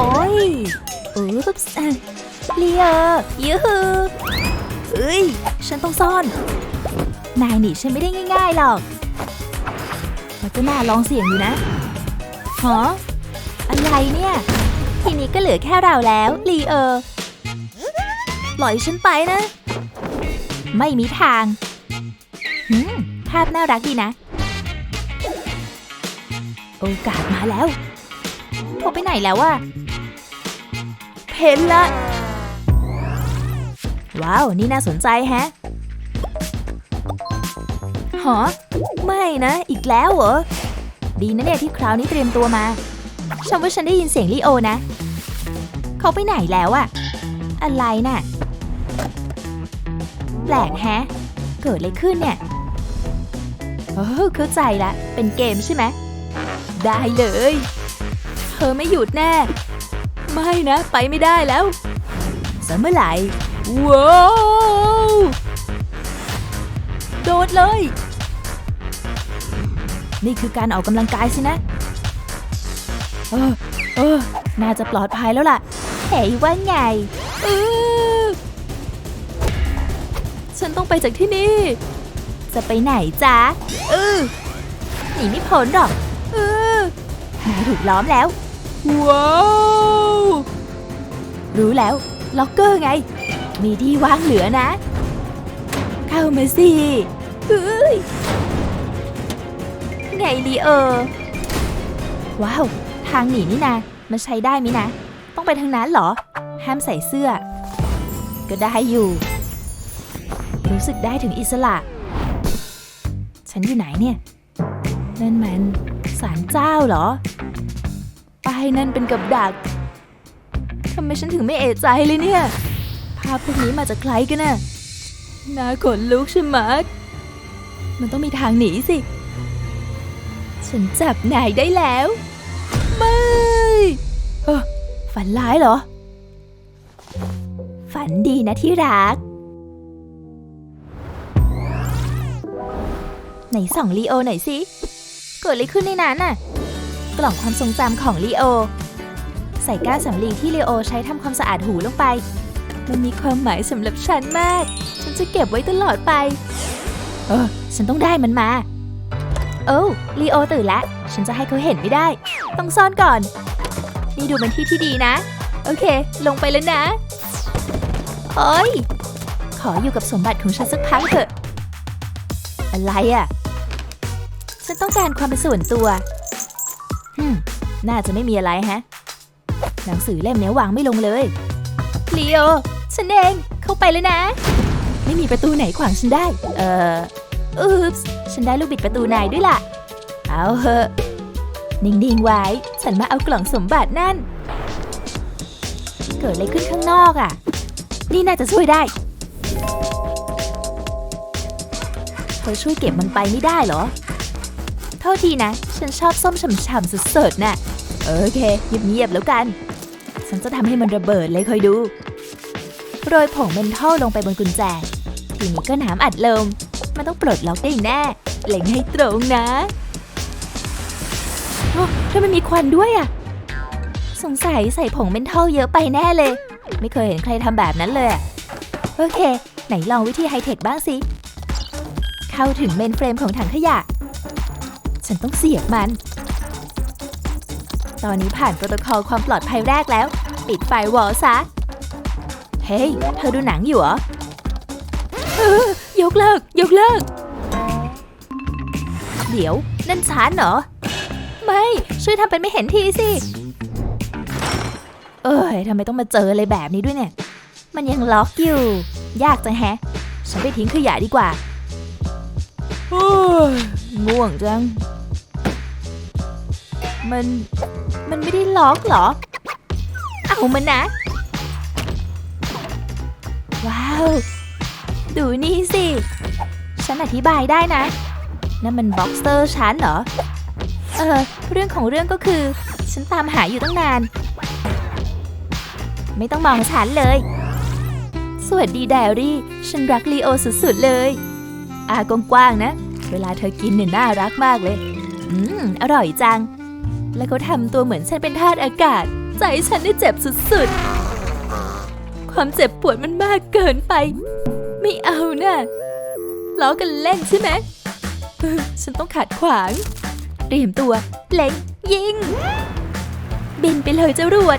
โอ้ยอุ๊บส์อะเลียยูฮูเอ้ย ฉันต้องซ่อน นายหนีฉันไม่ได้ง่ายๆหรอกมันก็น่าลองเสี่ยงอยู่นะฮะอะไรเนี่ย ทีนี้ก็เหลือแค่เราแล้วลีเออร์ปล่อยฉันไปนะ ไม่มีทางหืมภาพน่ารักดีนะ โอกาสมาแล้วโทรไปไหนแล้วอะ เพนละ ว้าว นี่น่าสนใจแฮะหอไม่นะ อีกแล้วเหรอ ดีนะเนี่ยที่คราวนี้เตรียมตัวมา ฉันว่าฉันได้ยินเสียงลีโอนะ เขาไปไหนแล้วอะอะไรน่ะ แปลกแฮะ เกิดอะไรขึ้นเนี่ยเออเข้าใจละ เป็นเกมใช่ไหม ได้เลย เธอไม่หยุดแน่ ไม่นะ ไปไม่ได้แล้วสเมื่อไหร่ว้าวโดดเลย นี่คือการออกกำลังกายสินะ เออเออน่าจะปลอดภัยแล้วล่ะเฮ้ยว่าไงเออฉันต้องไปจากที่นี่ จะไปไหนจ๊ะเออหนีไม่พ้นหรอกเออนายถูกล้อมแล้ว ว้าว รู้แล้ว ล็อกเกอร์ไง มีที่ว่างเหลือนะ เข้ามาสิเฮ้ยไงลีเออ ว้าว ทางหนีนี่นะมันใช้ได้ไหมยนะ ต้องไปทางนั้นเหรอ ห้ามใส่เสื้อ ก็ได้อยู่ รู้สึกได้ถึงอิสระ ฉันอยู่ไหนเนี่ย นั่นมันศาลเจ้าเหรอ ป้นั่นเป็นกับดักทำไมฉันถึงไม่เอะใจเลยเนี่ย ภาพพวกนี้มาจากใครกันน่ะน่าขนลุกใช่ไหมมันต้องมีทางหนีสิ ฉันจับนายได้แล้ว ไม่เออฝันร้ายเหรอ ฝันดีนะที่รัก ไหนส่องลีโอหน่อยสิ เกิดอะไรขึ้นในนั้นน่ะ กล่องความทรงจำของลีโอ ใส่ก้านสำลีที่ลีโอใช้ทำความสะอาดหูลงไป มันมีความหมายสำหรับฉันมาก ฉันจะเก็บไว้ตลอดไป เออ ฉันต้องได้มันมา โอ้ลีโอตื่นแล้ว ฉันจะให้เขาเห็นไม่ได้ ต้องซ่อนก่อน นี่ดูเป็นที่ที่ดีนะ โอเค ลงไปแล้วนะโอ้ยขออยู่กับสมบัติของฉันสักพักเถอะ อะไรอะ ฉันต้องการความเป็นส่วนตัว น่าจะไม่มีอะไรแฮะ หนังสือเล่มเนี้ยวางไม่ลงเลยลีโอฉันเองเข้าไปแล้วนะ ไม่มีประตูไหนขวางฉันได้ เอ่ออุ๊ปส์ฉันได้ลูกบิดประตูนายด้วยล่ะ เอาเหอะ นิ่งๆไว้ ฉันมาเอากล่องสมบัตินั่น เกิดอะไรขึ้นข้างนอกอะ นี่น่าจะช่วยได้เธอช่วยเก็บมันไปไม่ได้เหรอ โทษทีนะ ฉันชอบส้มฉ่ำๆสุดๆน่ะโอเคเงียบๆแล้วกัน ฉันจะทำให้มันระเบิดเลยคอยดู โรยผงเมนทอลลงไปบนกุญแจ ทีนี้ก็น้ำอัดลม มันต้องปลดล็อกได้แน่ เล็งให้ตรงนะโอ้ทำไมมีควันด้วยอะสงสัยใส่ผงเมนทอลเยอะไปแน่เลย ไม่เคยเห็นใครทำแบบนั้นเลยอะโอเค ไหนลองวิธีไฮเทคบ้างสิ เข้าถึงเมนเฟรมของถังขยะ ฉันต้องเสียบมัน ตอนนี้ผ่านโปรโตคอลความปลอดภัยแรกแล้ว ปิดไฟวอลซะ เฮ้ย เธอดูหนังอยู่เหรอเออยกเลิก ยกเลิก เดี๋ยว นั่นฉันเหรอ ไม่ ช่วยทำเป็นไม่เห็นทีสิ เอ้ยทำไมต้องมาเจออะไรแบบนี้ด้วยเนี่ย มันยังล็อกอยู่ ยากจังแฮะ ฉันไปทิ้งขยะดีกว่าง่วงจัง มัน มันไม่ได้ล็อกเหรอ เอามันนะ ว้าว ดูนี่สิ ฉันอธิบายได้นะ นั่นมันบ็อกเซอร์ฉันเหรอ เออ เรื่องของเรื่องก็คือ ฉันตามหาอยู่ตั้งนาน ไม่ต้องมองฉันเลย สวัสดีไดอารี่ ฉันรักลีโอสุดๆเลย อากว้างๆนะ เวลาเธอกินเนี่ยน่ารักมากเลย อืม อร่อยจัง แล้วเขาทำตัวเหมือนฉันเป็นทาสอากาศ ใจฉันได้เจ็บสุดๆ ความเจ็บปวดมันมากเกินไป ไม่เอานะ่ะล้อกันเล่นใช่ไหม ฉันต้องขัดขวางเตรียมตัวเล็งยิง บินไปเลยจรวด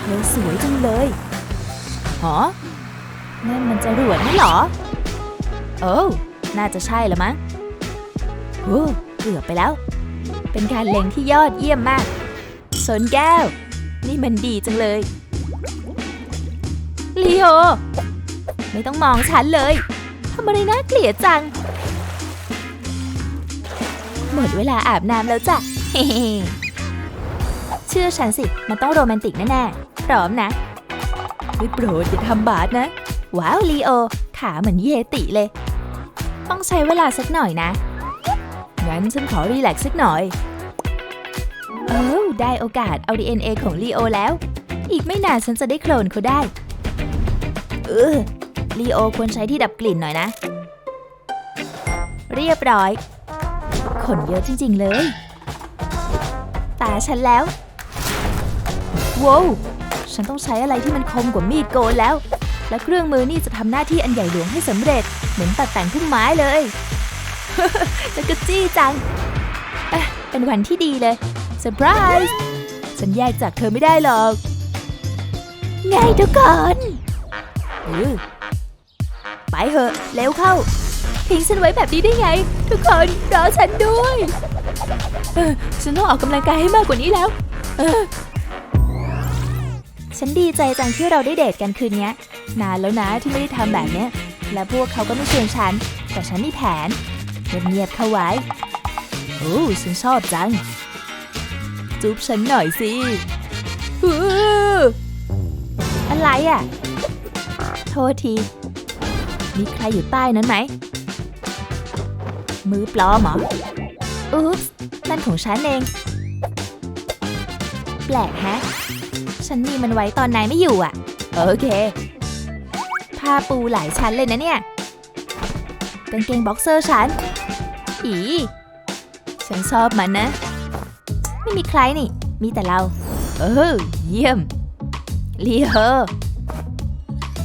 เธอสวยจังเลยหอนั่นมันจรวดนี่หรอ โอ้ น่าจะใช่ละมั้งโอ้เกือบไปแล้ว เป็นการเล็งที่ยอดเยี่ยมมาก สนแก้ว นี่มันดีจังเลยลีโอ ไม่ต้องมองฉันเลยทำอะไรน่าเกลียดจัง หมดเวลาอาบน้ำแล้วจ้ะ เชื่อฉันสิ มันต้องโรแมนติกแน่ๆพร้อมนะไม่โปรดอย่าทำบาสนะ ว้าวลีโอ ขาเหมือนเยติเลย ต้องใช้เวลาสักหน่อยนะ งั้นฉันขอรีแลกซ์สักหน่อย เออได้โอกาสเอา DNA ของลีโอแล้ว อีกไม่นานฉันจะได้โคลนเขาได้ เออลีโอควรใช้ที่ดับกลิ่นหน่อยนะ เรียบร้อย ขนเยอะจริง ๆ เลย ตาฉันแล้วว้าวฉันต้องใช้อะไรที่มันคมกว่ามีดโกนแล้ว และเครื่องมือนี่จะทำหน้าที่อันใหญ่หลวงให้สำเร็จ เหมือนตัดแต่งพุ่มไม้เลย แล้วก็จี้จังเอ๊ะเป็นวันที่ดีเลยเซอร์ไพรส์ฉันแยกจากเธอไม่ได้หรอก ไงทุกคนเออไปเถอะเร็วเข้า ทิ้งฉันไว้แบบนี้ได้ไง ทุกคนรอฉันด้วยเออฉันต้องออกกำลังกายให้มากกว่านี้แล้ว เออ ฉันดีใจจังที่เราได้เดทกันคืนนี้นานแล้วนะที่ไม่ได้ทำแบบเนี้ย และพวกเขาก็ไม่ชวนฉัน แต่ฉันมีแผน เงียบๆเข้าไว้ โอ้ฉันชอบจัง จุ๊บฉันหน่อยสิอื้ออะไรอะ โทษที มีใครอยู่ใต้นั้นไหม มือปลอมเหรอ อุ๊บนั่นของฉันเอง แปลกแฮะ ฉันมีมันไว้ตอนนายไม่อยู่อะ โอเค ผ้าปูหลายชั้นเลยนะเนี่ยกางเกงบ็อกเซอร์ฉัน อีฉันชอบมันนะ ไม่มีใครนี่ มีแต่เรา เออ เยี่ยมลีเฮอ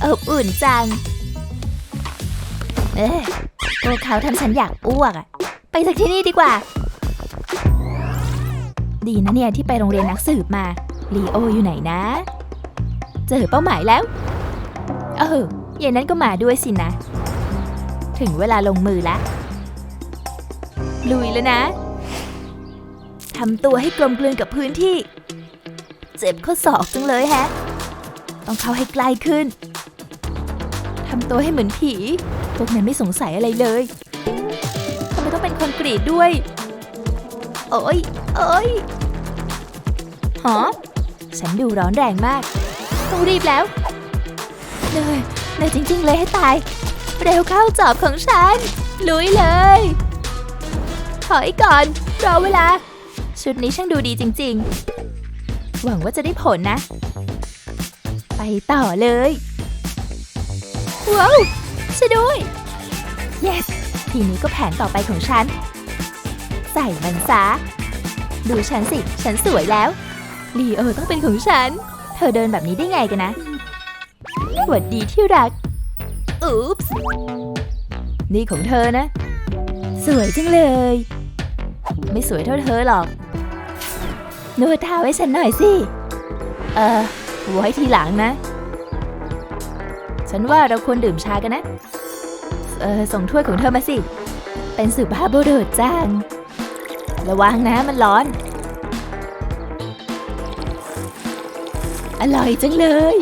อบอุ่นจัง เอ๊ะพวกเขาทำฉันอยากอ้วกอะไปจากที่นี่ดีกว่า ดีนะเนี่ยที่ไปโรงเรียนนักสืบมาลีโออยู่ไหนนะ เจอเป้าหมายแล้ว เอออย่างนั้นก็มาด้วยสินะ ถึงเวลาลงมือแล้ว ลุยแล้วนะ ทำตัวให้กลมกลืนกับพื้นที่ เจ็บข้อศอกจังเลยแฮะ ต้องเข้าให้ใกล้ขึ้น ทำตัวให้เหมือนผี พวกนั้นไม่สงสัยอะไรเลยทำไมต้องเป็นคอนกรีตด้วย โอ้ยโอ้ยหอฉันดูร้อนแรงมาก ต้องรีบแล้วเหนื่อยเหนื่อยจริงๆเลยให้ตาย เร็วเข้าจอบของฉัน ลุยเลย ถอยก่อน รอเวลา ชุดนี้ช่างดูดีจริง ๆ หวังว่าจะได้ผลนะ ไปต่อเลย ว้าวช่วยด้วย yes ทีนี้ก็แผนต่อไปของฉัน ใส่มันซะ ดูฉันสิ ฉันสวยแล้ว ลีโอต้องเป็นของฉัน เธอเดินแบบนี้ได้ไงกันนะหวัดดีที่รัก อุ๊ปส์นี่ของเธอนะ สวยจังเลย ไม่สวยเท่าเธอหรอกนวดเท้าให้ฉันหน่อยสิ เออไว้ทีหลังนะ ฉันว่าเราควรดื่มชากันนะ เออ ส่งถ้วยของเธอมาสิ เป็นสุภาพบุรุษจังระวังนะมันร้อน อร่อยจังเลย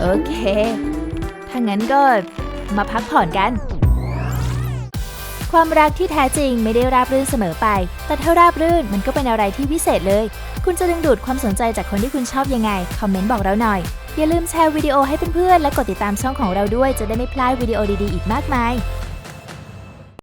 โอเค ถ้างั้นก็มาพักผ่อนกัน ความรักที่แท้จริงไม่ได้ราบรื่นเสมอไป แต่ถ้าราบรื่นมันก็เป็นอะไรที่พิเศษเลย คุณจะดึงดูดความสนใจจากคนที่คุณชอบยังไง คอมเมนต์บอกเราหน่อย อย่าลืมแชร์วิดีโอให้เพื่อนๆ และกดติดตามช่องของเราด้วย จะได้ไม่พลาดวิดีโอดีๆ อีกมากมาย